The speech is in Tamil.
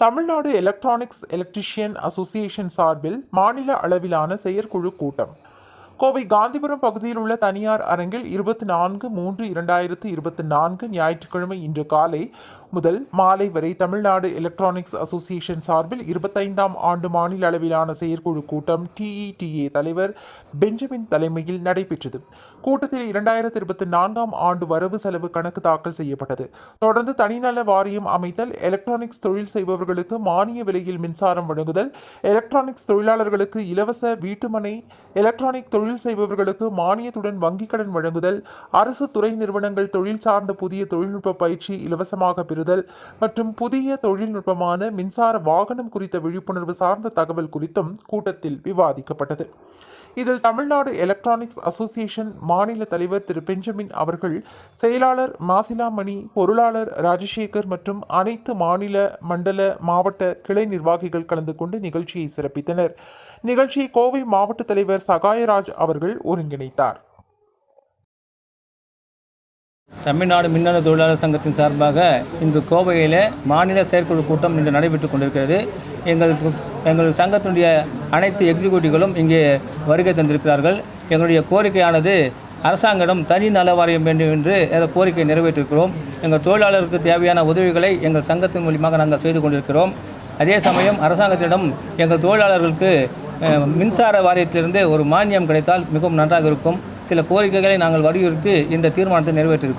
தமிழ்நாடு எலக்ட்ரானிக்ஸ் எலக்ட்ரிஷியன் அசோசியேஷன் சார்பில் மாநில அளவிலான செயற்குழு கூட்டம். கோவை காந்திபுரம் பகுதியில் உள்ள தனியார் அரங்கில் இருபத்தி நான்கு மூன்று இரண்டாயிரத்து இருபத்தி நான்கு ஞாயிற்றுக்கிழமை இன்று காலை முதல் மாலை வரை தமிழ்நாடு எலக்ட்ரானிக்ஸ் அசோசியேஷன் சார்பில் இருபத்தைந்தாம் ஆண்டு மாநில அளவிலான செயற்குழு கூட்டம் டிஇடிஏ தலைவர் பெஞ்சமின் தலைமையில் நடைபெற்றது. கூட்டத்தில் இரண்டாயிரத்தி இருபத்தி நான்காம் ஆண்டு வரவு செலவு கணக்கு தாக்கல் செய்யப்பட்டது. தொடர்ந்து தனிநல வாரியம் அமைத்தல் எலக்ட்ரானிக்ஸ் தொழில் செய்பவர்களுக்கு மானிய விலையில் மின்சாரம் வழங்குதல் எலக்ட்ரானிக்ஸ் தொழிலாளர்களுக்கு இலவச வீட்டுமனை எலக்ட்ரானிக் தொழில் செய்பவர்களுக்கு மானியத்துடன் வங்கிக் கடன் வழங்குதல் அரசு துறை நிறுவனங்கள் தொழில் சார்ந்த புதிய தொழில்நுட்ப பயிற்சி இலவசமாக பெறுதல் மற்றும் புதிய தொழில்நுட்பமான மின்சார வாகனம் குறித்த விழிப்புணர்வு சார்ந்த தகவல் குறித்தும் கூட்டத்தில் விவாதிக்கப்பட்டது. இதில் தமிழ்நாடு எலக்ட்ரானிக்ஸ் அசோசியேஷன் மாநில தலைவர் திரு பெஞ்சமின் அவர்கள் செயலாளர் மாசிலாமணி பொருளாளர் ராஜசேகர் மற்றும் அனைத்து மாநில மண்டல மாவட்ட கிளை நிர்வாகிகள் கலந்து கொண்டு நிகழ்ச்சியை சிறப்பித்தனர். நிகழ்ச்சியை கோவை மாவட்ட தலைவர் சகாயராஜ் அவர்கள் ஒருங்கிணைத்தார். தமிழ்நாடு மின்னணு தொழிலாளர் சங்கத்தின் சார்பாக இன்று கோவையில் மாநில செயற்குழு கூட்டம் இன்று நடைபெற்று கொண்டிருக்கிறது. எங்கள் எங்கள் சங்கத்தினுடைய அனைத்து எக்ஸிக்யூட்டிவ்களும் இங்கே வருகை தந்திருக்கிறார்கள். எங்களுடைய கோரிக்கையானது அரசாங்கம் தனி நல வாரியம் வேண்டும் என்று அந்த கோரிக்கை நிறைவேற்றிருக்கிறோம். எங்கள் தொழிலாளருக்கு தேவையான உதவிகளை எங்கள் சங்கத்தின் மூலியமாக நாங்கள் செய்து கொண்டிருக்கிறோம். அதே சமயம் அரசாங்கத்திடம் எங்கள் தொழிலாளர்களுக்கு மின்சார வாரியத்திலிருந்து ஒரு மானியம் கிடைத்தால் மிகவும் நன்றாக இருக்கும். சில கோரிக்கைகளை நாங்கள் வலியுறுத்தி இந்த தீர்மானத்தை நிறைவேற்றியிருக்கிறோம்